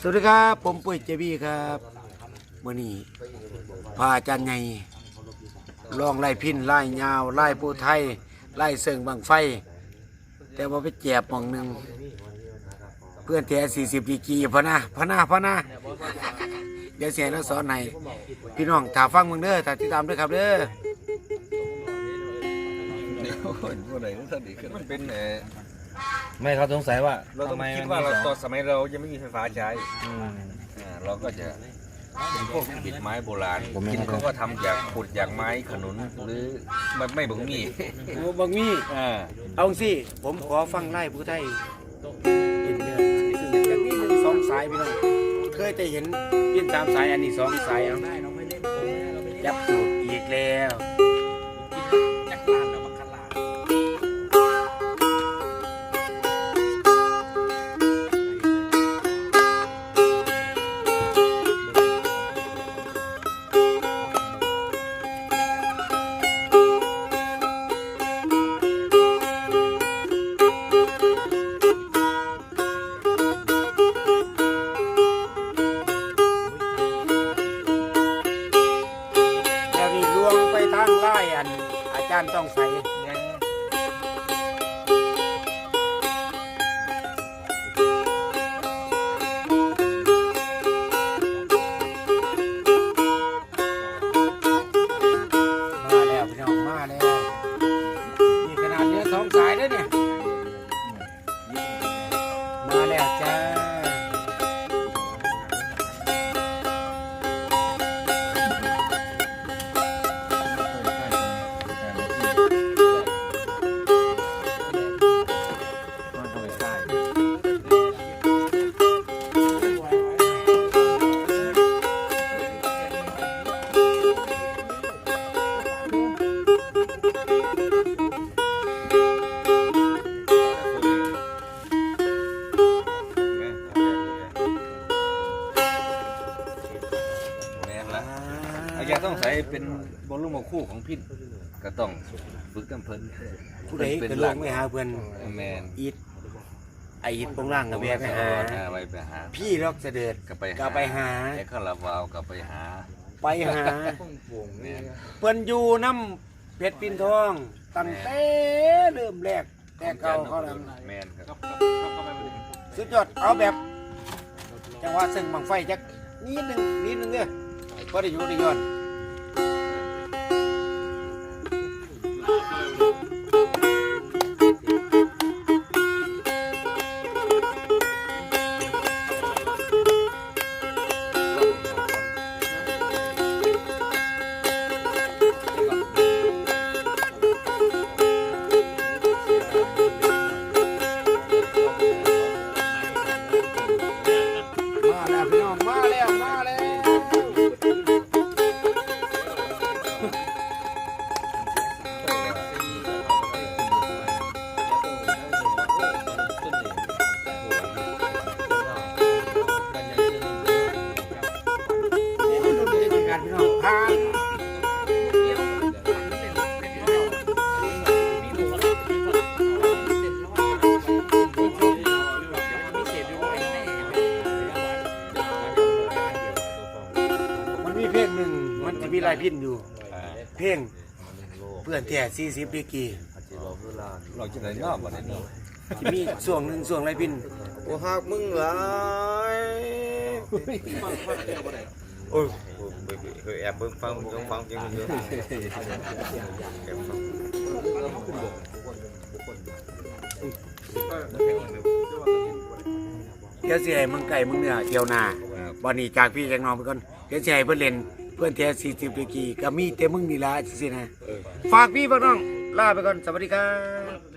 สวัสดีครับ ผมปุ้ยเจบี้ครับมื่อนี้พาอาจารย์ไงลองไล่พินไล่ยาวไล่ปูไทยไล่เสิงบางไฟ แต่ว่าไปแจบหมองหนึ่งเพื่อนแท้สี่สิบดีกีพะนะพะนะพะนะเดี๋ยวเสียแล้วสอนให้พี่น้องถ้าฟังมึงเด้อถ้าติดตามด้วยครับเด้อมันเป็นเอ่อ ไม่เขาสงสัยว่าเราต้องทำไมคิดมันว่าเรามีตสออนงสมัยเรายังไม่มีไฟฟ้าใช้อืมอ่าเราก็จะเป็นพวกบิดไม้โบราณผมไม่กินเข้าใจเขาก็ทำจากขุดจากไม้ขนุนหรือไม่ไม่บุงมีโอ้บางมีอ่าเอาสิผมขอฟังไล่ผู้ไทยเป็นเดือนอย่างนี้หนึ่งสองสายพี่น้องเคยแต่เห็นเพี้ยนตามสายอันนี้สองสายเอาได้เราไม่เล่นจับจูดอีกแล้วแล้วานต้องใส่ อาจารย์ต้องใส่เป็นบอลลูนคู่ของพินก็ต้องฝึกน้ำเพลินผู้ใดเกิดลงไปหาเพื่อนแมนอีทไออีทปงร่างกับแม่ไปหาไปหา พี่ล็อกเสด็จก็ไปก็ไปหาแต่ก็ละวาวก็ไปหา ไปหาเพิ่นอยู่น้ำ เพชรปินทองตั้งแต่เริ่มแรกแต่เก่าเขานั้นแมนครับสุดยอดเอาแบบจังหวะซึ่งบังไฟจักนิดหนึงนิดหนึงเด้อพอได้อยู่ได้ย้อน กาลพี่น้องพานมันมีเพลงหนึ่งมันจะมีลายพินอยู่อ่าเพลงเพื่อนแท้สี่สิบดีกรีเราจะได้นอกวันนี้จะมีส่วงหนึ่งส่วงลายพิน โอ้หักมึงหลาย โอ้ยเคยแอบเบิ่งฟังเบิ่งฟังจริงเยอะแอบฟังเดี๋ยวสิให้มึงไก่มึงเนื้อเที่ยวหน้าครับวันนี้จากพี่จากน้องไปก่อนเดี๋ยวสิให้เพื่อนเล่นเพื่อนแท้สี่สิบดีกรีก็มีแต่มึงนี่ละสินะฝากพี่ฝากน้องลาไปก่อนสวัสดีครับ